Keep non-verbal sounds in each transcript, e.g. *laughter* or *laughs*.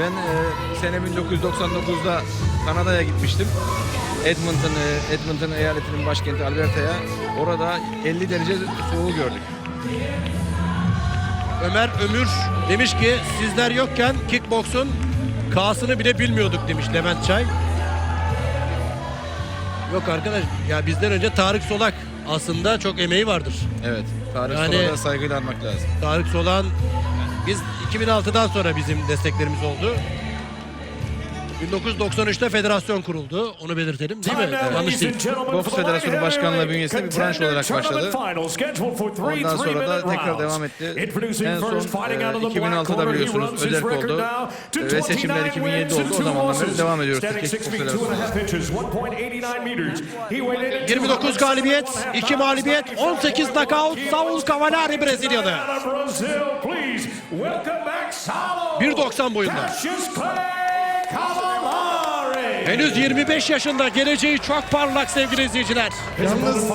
Ben e, sene 1999'da Kanada'ya gitmiştim. Edmonton, e, Edmonton eyaletinin başkenti Alberta'ya. Orada 50 derece soğuğu gördük. Ömer Ömür demiş ki sizler yokken kickboksun K'sını bile bilmiyorduk demiş Levent Çay. Yok arkadaş ya bizden önce Tarık Solak aslında çok emeği vardır. Evet. Tarih Yani- sonra da saygıyla anmak lazım. Tarık Solak'ın biz 2006'dan sonra bizim desteklerimiz oldu. 1993'te federasyon kuruldu. Onu belirtelim değil mi? Yanlış değil. Boks Federasyonu Başkanlığı bünyesinde bir branş olarak başladı. Ondan sonra da tekrar devam etti. En son e, 2006'da biliyorsunuz özerk oldu ve seçimler 2007'de oldu. O zamandan beri devam ediyoruz. Türkiye Kickboks Federasyonu. 29 galibiyet, 2 mağlubiyet, 18 knockout Saul Cavalari Brezilyalı. 1.90 boyunda. Henüz 25 yaşında geleceği çok parlak sevgili izleyiciler. Yalnız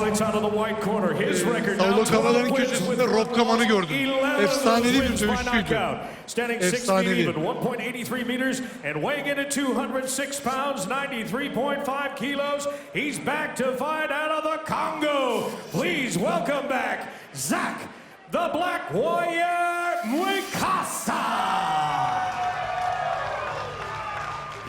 Saulo Cavalari'nin köşesinde Rob Kaman'ı gördüm. Efsanevi bir dövüşçüydü. Efsanevi. 1.83 meters and weighing in at 206 pounds, 93.5 kilos. He's back to fight out of the Congo. Please welcome back Zach, the Black Warrior Muikasa.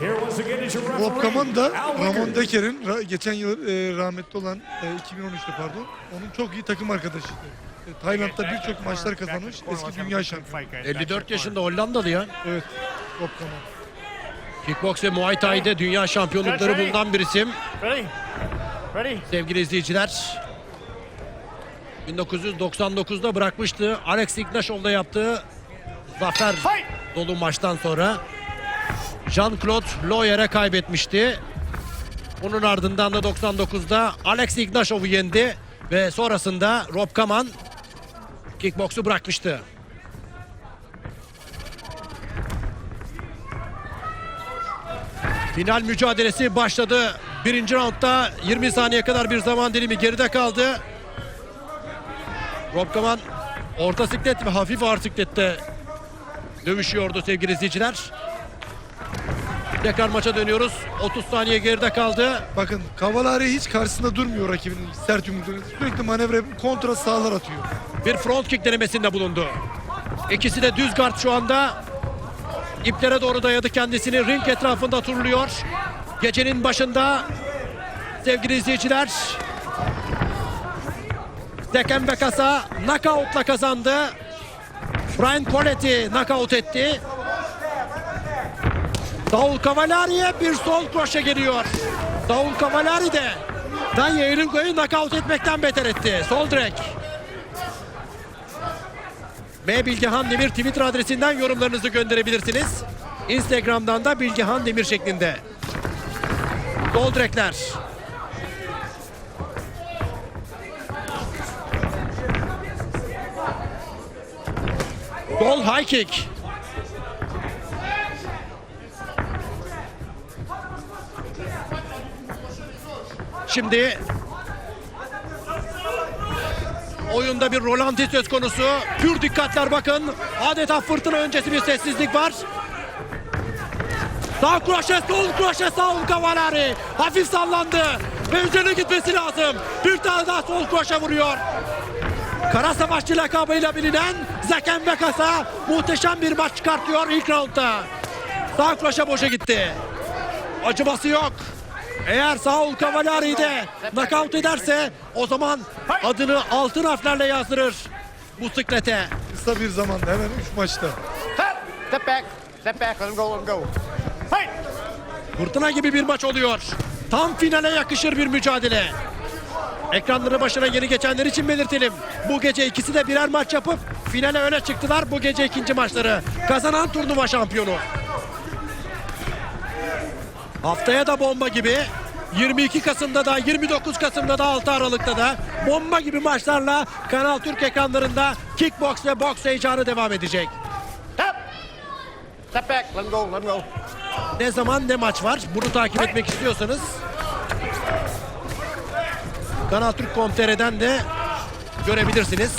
Referee, Kaman da Ramon ra- geçen yıl e, rahmetli olan e, 2013'te pardon onun çok iyi takım arkadaşıydı. E, Tayland'da birçok maçlar kazanmış. Eski dünya şampiyonu. 54 yaşında Hollandalı ya. Evet. Rob Kaman. Kickboks ve Muay Thai'de dünya şampiyonlukları bulunan bir isim. Ready? Ready? Sevgili izleyiciler. 1999'da bırakmıştı. Alex Ignashev'la yaptığı zafer dolu maçtan sonra Jean-Claude Loyer'e kaybetmişti. Bunun ardından da 99'da Alex Ignashev'u yendi ve sonrasında Rob Kaman kickboksu bırakmıştı. Final mücadelesi başladı. Birinci roundda 20 saniye kadar bir zaman dilimi geride kaldı. Rob Kaman orta siklet ve hafif ağır siklette dövüşüyordu sevgili izleyiciler. Tekrar maça dönüyoruz. 30 saniye geride kaldı. Bakın Cavalari hiç karşısında durmuyor rakibinin sert yumrukları. Sürekli manevra yapıp kontra sağlar atıyor. Bir front kick denemesinde bulundu. İkisi de düz guard şu anda. İplere doğru dayadı kendisini. Ring etrafında turluyor. Gecenin başında sevgili izleyiciler Deken Bekasa knockoutla kazandı. Brian Coletti knockout etti. Saul Cavalari'ye bir sol kroşe geliyor. Saul Cavalari de Danya Elingo'yu knockout etmekten beter etti. Sol direk. M Bilgehan Demir Twitter adresinden yorumlarınızı gönderebilirsiniz. Instagram'dan da Bilgehan Demir şeklinde. Sol direkler. Sol high kick. Şimdi Oyunda bir rolanti söz konusu. Pür dikkatler bakın. Adeta fırtına öncesi bir sessizlik var. Sağ kroşe, sol kroşe, Saul Cavalari. Hafif sallandı. Ve üzerine gitmesi lazım. Bir tane daha sol kroşe vuruyor. Kara Savaşçı lakabıyla bilinen Zeken Bekasa muhteşem bir maç çıkartıyor ilk roundda. Sağ kroşe boşa gitti. Acıması yok. Eğer Saul Cavalari'yi de knockout ederse o zaman adını altın harflerle yazdırır bu siklete. Kısa bir zamanda hemen 3 maçta. Step! Step back. Step back. Let him go. Let him go. Fight! Fırtına gibi bir maç oluyor. Tam finale yakışır bir mücadele. Ekranları başına yeni geçenler için belirtelim. Bu gece ikisi de birer maç yapıp finale öne çıktılar. Bu gece ikinci maçları. Kazanan turnuva şampiyonu. Haftaya da bomba gibi 22 Kasım'da da 29 Kasım'da da 6 Aralık'ta da bomba gibi maçlarla Kanal Türk ekranlarında kickbox ve boks heyecanı devam edecek. Step! Step back. Let go. Let go. Ne zaman ne maç var? Bunu takip etmek istiyorsanız Kanal Türk.com.tr'den de görebilirsiniz.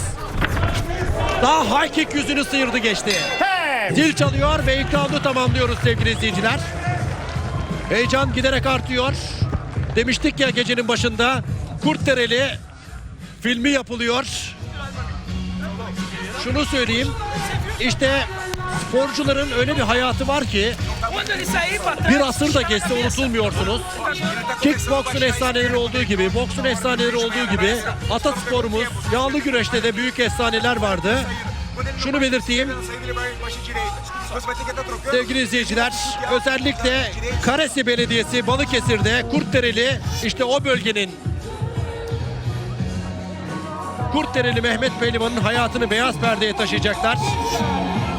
Daha high kick yüzünü sıyırdı geçti. Zil çalıyor ve ilk roundu tamamlıyoruz sevgili izleyiciler. Heyecan giderek artıyor. Demiştik ya gecenin başında Kurtdereli filmi yapılıyor. Şunu söyleyeyim. İşte sporcuların öyle bir hayatı var ki bir asır da geçse unutulmuyorsunuz. Kickboksun efsaneleri olduğu gibi, boksun efsaneleri olduğu gibi atasporumuz, yağlı güreşte de büyük efsaneler vardı. Şunu belirteyim. Sevgili izleyiciler, özellikle Karesi Belediyesi Balıkesir'de Kurtdereli işte o bölgenin Kurtdereli Mehmet Pehlivan'ın hayatını beyaz perdeye taşıyacaklar.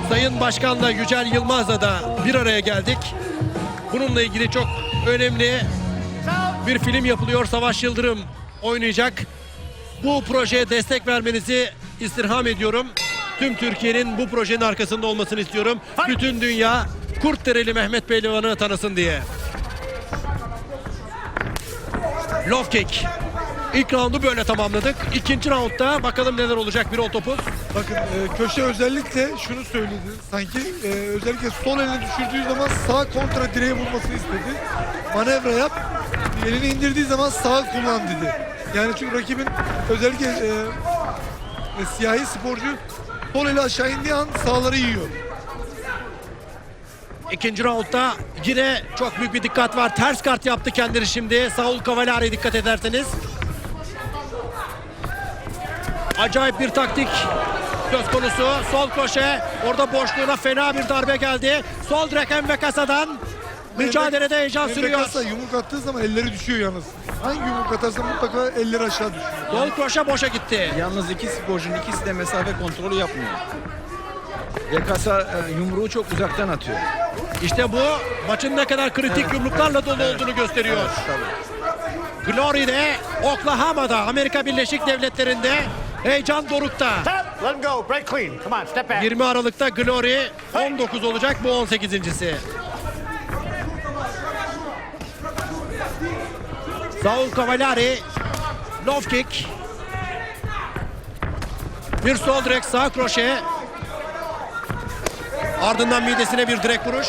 Sayın Başkan'la Yücel Yılmaz'la da bir araya geldik. Bununla ilgili çok önemli bir film yapılıyor. Savaş Yıldırım oynayacak. Bu projeye destek vermenizi istirham ediyorum. Tüm Türkiye'nin bu projenin arkasında olmasını istiyorum. Bütün dünya Kurtdereli Mehmet Pehlivan'ı tanısın diye. Love kick. İlk roundu böyle tamamladık. İkinci roundda bakalım neler olacak bir ol topuz. Bakın e, köşe özellikle şunu söyledi. Sanki e, özellikle sol elini düşürdüğü zaman sağ kontra direğe vurmasını istedi. Manevra yap. Elini indirdiği zaman sağ kullan dedi. Yani çünkü rakibin özellikle e, e, siyahi sporcu sol eli aşağı indiği an sağları yiyor. İkinci roundda yine çok büyük bir dikkat var. Ters kart yaptı kendini şimdi. Saul Cavallari dikkat ederseniz. Acayip bir taktik söz konusu. Sol köşe. Orada boşluğuna fena bir darbe geldi. Sol direk ve kasadan mücadelede heyecan sürüyor. Embekasa yumruk attığı zaman elleri düşüyor yalnız. Hangi yumruk atarsa mutlaka elleri aşağı düşüyor. Sol köşe boşa gitti. Yalnız iki sporcunun ikisi de mesafe kontrolü yapmıyor. Yakasa e, yumruğu çok uzaktan atıyor. İşte bu maçın ne kadar kritik yumruklarla dolu olduğunu gösteriyor. Tabii. Glory'de, Oklahoma'da, Amerika Birleşik Devletleri'nde heyecan dorukta. Stop. Let him go. Break clean. Come on, step back. 20 Aralık'ta Glory 19 olacak bu 18.si. Saul Cavallari low kick. Bir sol direk sağ kroşe. Ardından midesine bir direk vuruş.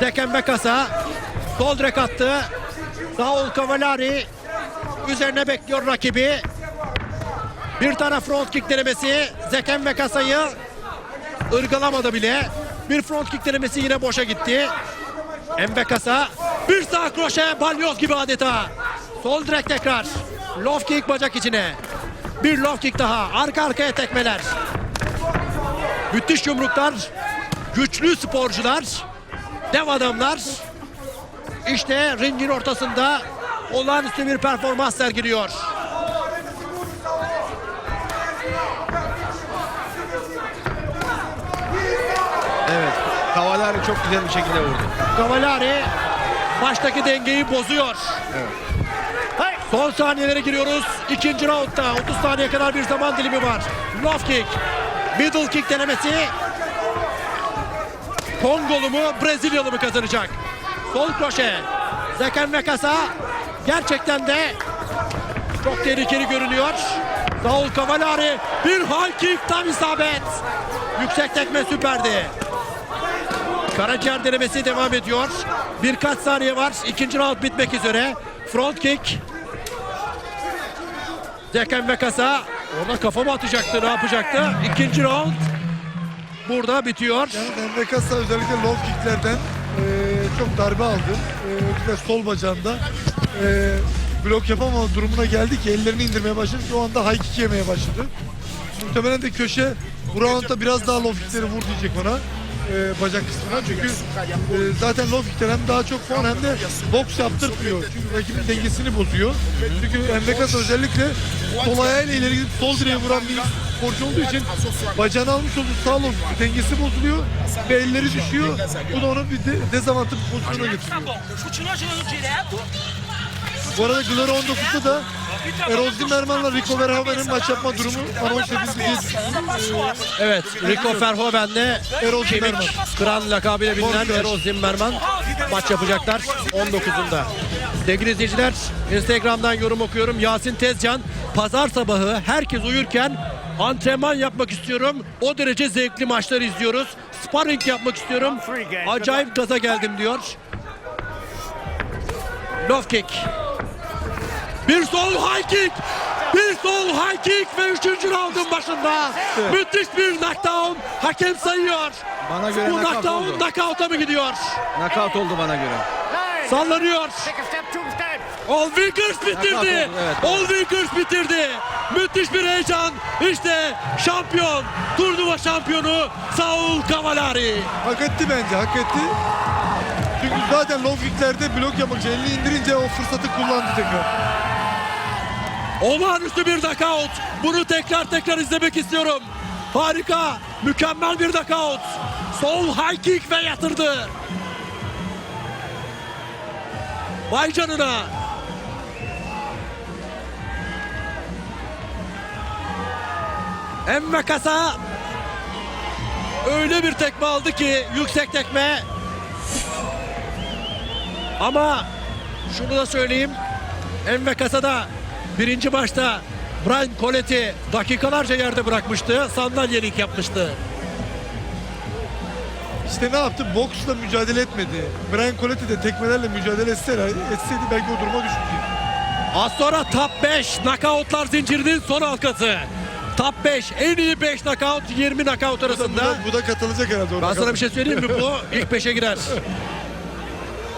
Deken Bekasa sol direk attı. Saul Cavallari üzerine bekliyor rakibi. Bir tane front kick denemesi. Zeken ve kasayı ırgalamadı bile. Bir front kick denemesi yine boşa gitti. Embekasa bir sağ kroşe balyoz gibi adeta. Sol direk tekrar. Low kick bacak içine. Bir low kick daha. Arka arkaya tekmeler. Müthiş yumruklar. Güçlü sporcular. Dev adamlar. İşte ringin ortasında olağanüstü bir performans sergiliyor. Evet. Kavalari çok güzel bir şekilde vurdu. Cavallari baştaki dengeyi bozuyor. Hey. Son saniyelere giriyoruz. İkinci roundda 30 saniye kadar bir zaman dilimi var. Love kick. Middle kick denemesi. Kongolu mu Brezilyalı mı kazanacak? Sol kroşe. Zeken Vekasa gerçekten de çok tehlikeli görünüyor. Saul Cavallari bir high kick tam isabet. Yüksek tekme süperdi. Karaciğer denemesi devam ediyor. Birkaç saniye var. İkinci round bitmek üzere. Front kick. Zeken Vekasa orada kafa mı atacaktı ne yapacaktı? İkinci round burada bitiyor. Yani Embekasa özellikle low kicklerden e, çok darbe aldı. E, özellikle sol bacağında e, blok yapamama durumuna geldi ki ellerini indirmeye başladı. O anda high kick yemeye başladı. Muhtemelen de köşe bu roundda biraz daha low kickleri vur diyecek ona. E, bacak kısmına çünkü e, zaten low kickler hem daha çok fon hem de boks yaptırmıyor. Çünkü rakibin dengesini bozuyor. Çünkü Embekasa özellikle sol ayağıyla ileri gidip sol direğe vuran bir sporcu olduğu için bacağını almış olduğu sağ low dengesi bozuluyor ve elleri düşüyor. Bu da onu bir de, dezavantajlı pozisyona getiriyor. Bu arada Glory 19'da da Erol Zimmerman'la Rico Verhoeven'in maç yapma durumu edildi diye düşünüyorum. Evet Rico Verhoeven'le Erol Zimmerman. Kral lakabıyla bilinen. Erol Zimmerman maç yapacaklar 19'unda. Sevgili izleyiciler Instagram'dan yorum okuyorum. Yasin Tezcan pazar sabahı herkes uyurken Antrenman yapmak istiyorum. O derece zevkli maçlar izliyoruz. Sparring yapmak istiyorum. Acayip gaza geldim diyor. Love kick. Bir sol high kick. Bir sol high kick ve 3. roundun başında müthiş bir knockdown. Hakem sayıyor. Bana göre Bu knockout knockdown oldu. knockout'a mı gidiyor? Knockout oldu bana göre. Sallanıyor. All Vickers bitirdi. Oldu, evet. All Vickers bitirdi. Müthiş bir heyecan. İşte şampiyon, turnuva şampiyonu Saul Cavalari. Hak etti bence hak etti. Çünkü zaten low kicklerde blok yapmak için elini indirince o fırsatı kullandı tekrar. Olağanüstü bir knockout. Bunu tekrar tekrar izlemek istiyorum. Harika, mükemmel bir knockout. Sol high kick ve yatırdı. Vay canına. Emmekasa öyle bir tekme aldı ki yüksek tekme. Ama şunu da söyleyeyim. Emmekasa'da birinci maçta Brian Coletti dakikalarca yerde bırakmıştı. Sandalyelik yapmıştı. İşte ne yaptı? Boksla mücadele etmedi. Brian Coletti de tekmelerle mücadele etseydi, etseydi belki o duruma düşmeyecekti. Az sonra top 5 knockoutlar zincirinin son halkası. Top 5 en iyi 5 knockout 20 knockout arasında. bu da, bu da katılacak herhalde. Ben sana bir şey söyleyeyim mi? Bu ilk 5'e girer.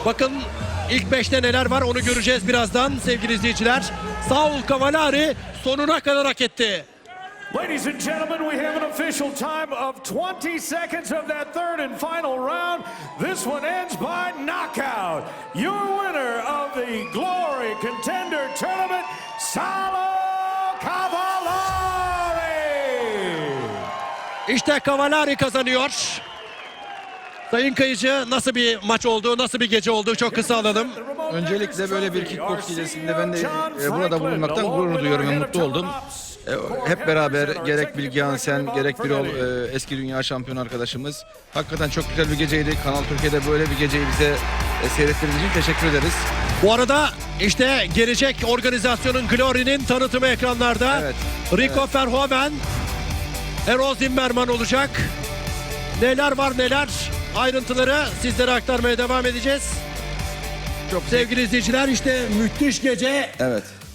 Bakın *laughs* ilk 5'te neler var onu göreceğiz birazdan sevgili izleyiciler. Saul Cavalari sonuna kadar hak etti. Ladies and gentlemen, we have an official time of 20 seconds of that third and final round. This one ends by knockout. Your winner of the Glory Contender Tournament, Salo Cavallari. İşte Cavalari kazanıyor. Sayın Kayıcı nasıl bir maç oldu, nasıl bir gece oldu çok kısa alalım. Öncelikle böyle bir kickbox gecesinde ben de e, burada bulunmaktan gurur duyuyorum ve mutlu oldum. E, hep beraber gerek Bilgehan Sen gerek Birol e, eski dünya şampiyonu arkadaşımız. Hakikaten çok güzel bir geceydi. Kanal Türkiye'de böyle bir geceyi bize e, seyrettirdiğiniz için teşekkür ederiz. Bu arada işte gelecek organizasyonun Glory'nin tanıtımı ekranlarda. Evet. Rico Verhoeven, Erol Zimmerman olacak. Neler var neler ayrıntıları sizlere aktarmaya devam edeceğiz. Çok Sevgili izleyiciler işte müthiş gece Evet.